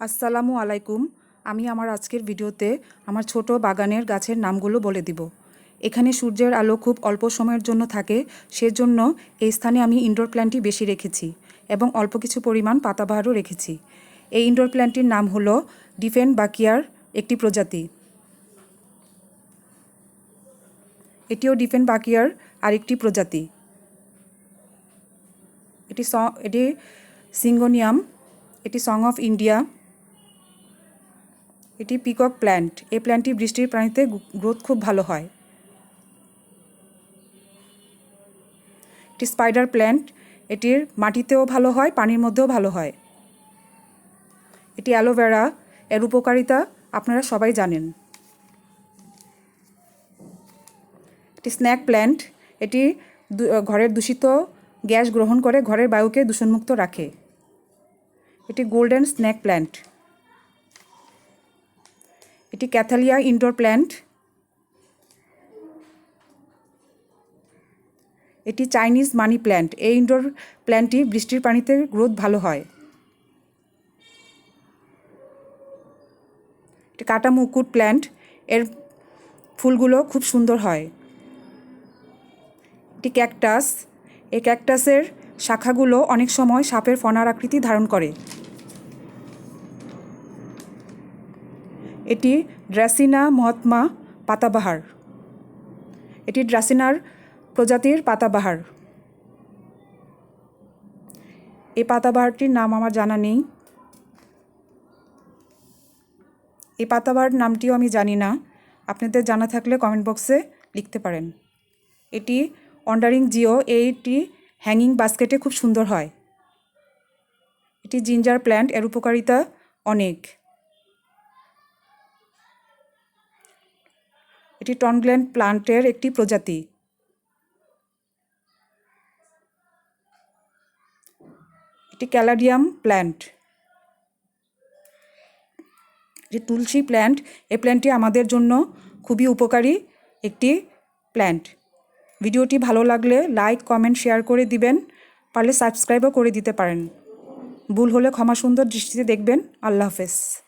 আসসালামু আলাইকুম। আমি আমার আজকের ভিডিওতে আমার ছোট বাগানের গাছের নামগুলো বলে দিব। এখানে সূর্যের আলো খুব অল্প সময়ের জন্য থাকে, সেজন্য এই স্থানে আমি ইনডোর প্ল্যান্টই বেশি রেখেছি এবং অল্প কিছু পরিমাণ পাতাবাহারও রেখেছি। এই ইনডোর প্ল্যান্টটির নাম হলো ডিফেন বাকিয়ার একটি প্রজাতি। এটিও ডিফেন বাকিয়ার আরেকটি প্রজাতি। এটি এটি সিঙ্গোনিয়াম, এটি সং অফ ইন্ডিয়া। এটি পিকক প্ল্যান্ট। এই প্ল্যান্টটি বৃষ্টির পানিতে গ্রোথ খুব ভালো হয়। এটি স্পাইডার প্ল্যান্ট। এটির মাটিতেও ভালো হয়, পানির মধ্যেও ভালো হয়। এটি অ্যালোভেরা, এর উপকারিতা আপনারা সবাই জানেন। এটি স্ন্যাক প্ল্যান্ট। এটি ঘরের দূষিত গ্যাস গ্রহণ করে, ঘরের বায়ুকে দূষণমুক্ত রাখে। এটি গোল্ডেন স্ন্যাক প্ল্যান্ট। এটি ক্যাথালিয়া ইনডোর প্ল্যান্ট। এটি চাইনিজ মানি প্ল্যান্ট। এই ইনডোর প্ল্যান্টটি বৃষ্টির পানিতে গ্রোথ ভালো হয়। এটি কাটা মুকুট প্ল্যান্ট। এর ফুলগুলো খুব সুন্দর হয়। এটি ক্যাকটাস। এই ক্যাকটাসের শাখাগুলো অনেক সময় সাপের ফনার আকৃতি ধারণ করে। এটি ড্রাসিনা মহাত্মা পাতাবাহার। এটি ড্রাসিনার প্রজাতির পাতাবাহার। এই পাতাবাহারটির নাম আমার জানা নেই। এই পাতাবাহার নামটিও আমি জানি না। আপনাদের জানা থাকলে কমেন্ট বক্সে লিখতে পারেন। এটি অন্ডারিং জিও এইটি হ্যাঙ্গিং বাস্কেটে খুব সুন্দর হয়। এটি জিঞ্জার প্ল্যান্ট, এর উপকারিতা অনেক। এটি টনগ্ল্যান্ড প্লান্টের একটি প্রজাতি। এটি ক্যালাডিয়াম প্ল্যান্ট। এটি তুলসী প্ল্যান্ট। এই প্ল্যান্টটি আমাদের জন্য খুবই উপকারী একটি প্ল্যান্ট। ভিডিওটি ভালো লাগলে লাইক, কমেন্ট, শেয়ার করে দিবেন। পারলে সাবস্ক্রাইবও করে দিতে পারেন। ভুল হলে ক্ষমা সুন্দর দৃষ্টিতে দেখবেন। আল্লাহ হাফেজ।